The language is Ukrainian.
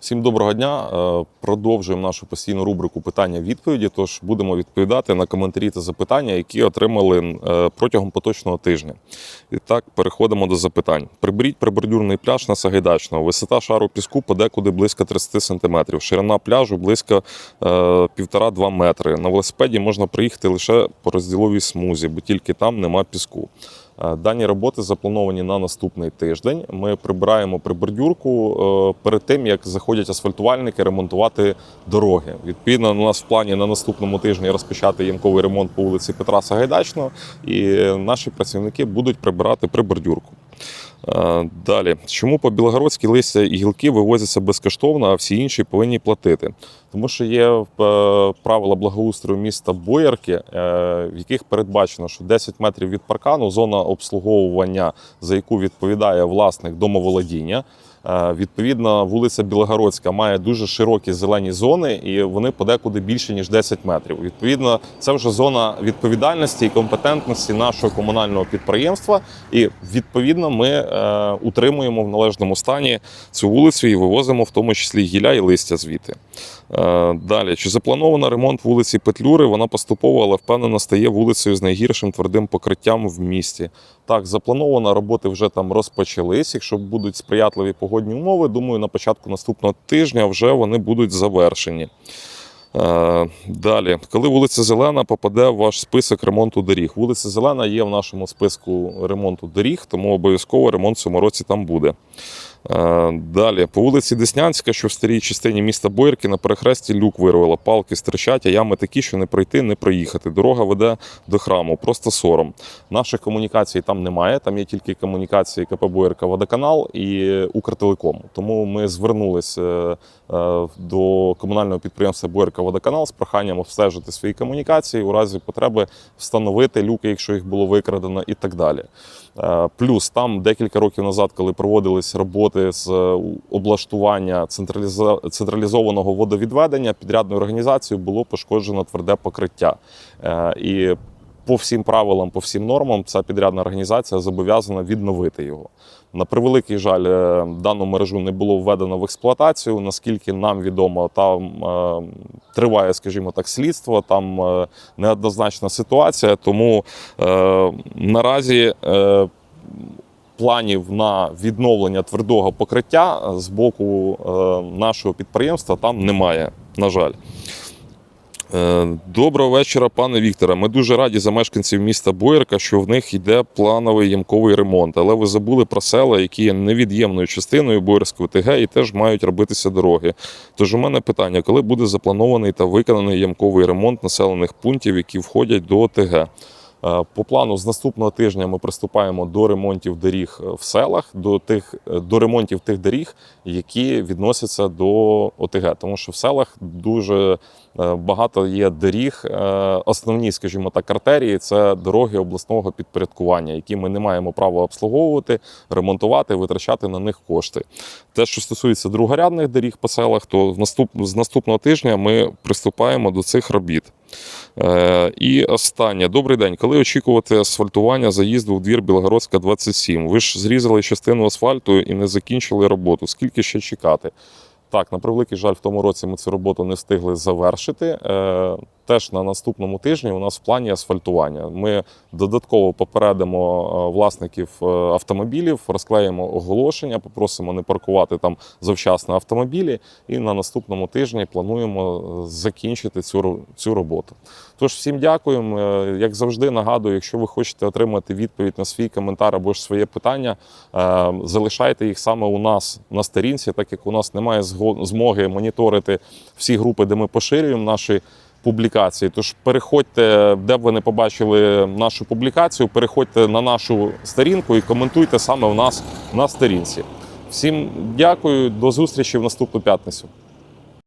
Всім доброго дня. Е, Продовжуємо нашу постійну рубрику питання-відповіді. Тож будемо відповідати на коментарі та запитання, які отримали е, протягом поточного тижня. І так, переходимо до запитань. Приберіть прибордюрний пляж на Сагайдачного. Висота шару піску подекуди близько 30 см. Ширина пляжу близько е, 1,5-2 метри. На велосипеді можна проїхати лише по розділовій смузі, бо тільки там нема піску. Е, Дані роботи заплановані на наступний тиждень. Ми прибираємо прибордюрку е, перед тим, як заходять асфальтувальники ремонтувати дороги. Відповідно, у нас в плані на наступному тижні розпочати ямковий ремонт по вулиці Петра Сагайдачного, і наші працівники будуть прибирати прибордюрку. Далі, чому по білогородській листя і гілки вивозяться безкоштовно, а всі інші повинні платити? Тому що є е, правила благоустрою міста Боярки, е, в яких передбачено, що 10 метрів від паркану зона обслуговування, за яку відповідає власник домоволодіння. Е, Відповідно, вулиця Білогородська має дуже широкі зелені зони, і вони подекуди більше ніж 10 метрів. Відповідно, це вже зона відповідальності і компетентності нашого комунального підприємства. І відповідно ми е, утримуємо в належному стані цю вулицю і вивозимо в тому числі гілля і листя звідти. Е, Далі, чи заплановано ремонт вулиці Петлюри? Вона поступово, але впевнено стає вулицею з найгіршим твердим покриттям в місті. Так, заплановано, роботи вже там розпочались. Якщо будуть сприятливі погодні умови, думаю, на початку наступного тижня вже вони будуть завершені. Е, Далі, коли вулиця Зелена попаде в ваш список ремонту доріг? Вулиця Зелена є в нашому списку ремонту доріг, тому обов'язково ремонт в цьому році там буде. Е, Далі, по вулиці Деснянська, що в старій частині міста Боярки, на перехресті люк вирвало, палки стирчать, а ями такі, що не пройти, не проїхати. Дорога веде до храму, просто сором. Наших комунікацій там немає, там є тільки комунікації КП Боярка Водоканал і Укртелеком. Тому ми звернулися е, е, до комунального підприємства Боярка Водоканал з проханням обстежити свої комунікації, у разі потреби встановити люки, якщо їх було викрадено, і так далі. Плюс там декілька років назад, коли проводились роботи з е, облаштування централізованого водовідведення, підрядною організацією було пошкоджено тверде покриття. Е, І по всім правилам, по всім нормам, ця підрядна організація зобов'язана відновити його. На превеликий жаль, е, дану мережу не було введено в експлуатацію. Наскільки нам відомо, там е, триває, скажімо так, слідство, там е, неоднозначна ситуація. Тому е, наразі е, планів на відновлення твердого покриття з боку е, нашого підприємства там немає. На жаль. Е, Доброго вечора, пане Вікторе. Ми дуже раді за мешканців міста Боярка, що в них йде плановий ямковий ремонт. Але ви забули про села, які є невід'ємною частиною Боярської ТГ і теж мають робитися дороги. Тож у мене питання: коли буде запланований та виконаний ямковий ремонт населених пунктів, які входять до ОТГ? Е, По плану з наступного тижня ми приступаємо до ремонтів доріг в селах, до тих е, до ремонтів тих доріг, які відносяться до ОТГ, тому що в селах дуже е, багато є доріг. е, Основні, скажімо так, артерії це дороги обласного підпорядкування, які ми не маємо права обслуговувати, ремонтувати, витрачати на них кошти. Те, що стосується другорядних доріг по селах, то в наступ з наступного тижня ми приступаємо до цих робіт. Е, І останнє. Добрий день. Коли очікувати асфальтування заїзду в двір Білогородська 27? Ви ж зрізали частину асфальту і не закінчили роботу. Скільки ще чекати? Так, на превеликий жаль, в тому році ми цю роботу не встигли завершити. Теж на наступному тижні у нас в плані асфальтування. Ми додатково попередимо е, власників е, автомобілів, розклеїмо оголошення, попросимо не паркувати там завчасно автомобілі. І на наступному тижні плануємо е, закінчити цю, цю роботу. Тож всім дякуємо. Як завжди, нагадую, якщо ви хочете отримати відповідь на свій коментар або ж своє питання, залишайте їх саме у нас на сторінці, так як у нас немає змоги моніторити всі групи, де ми поширюємо наші публікації. Тож переходьте, де б ви не побачили нашу публікацію, переходьте на нашу сторінку і коментуйте саме у нас на сторінці. Всім дякую, до зустрічі в наступну п'ятницю.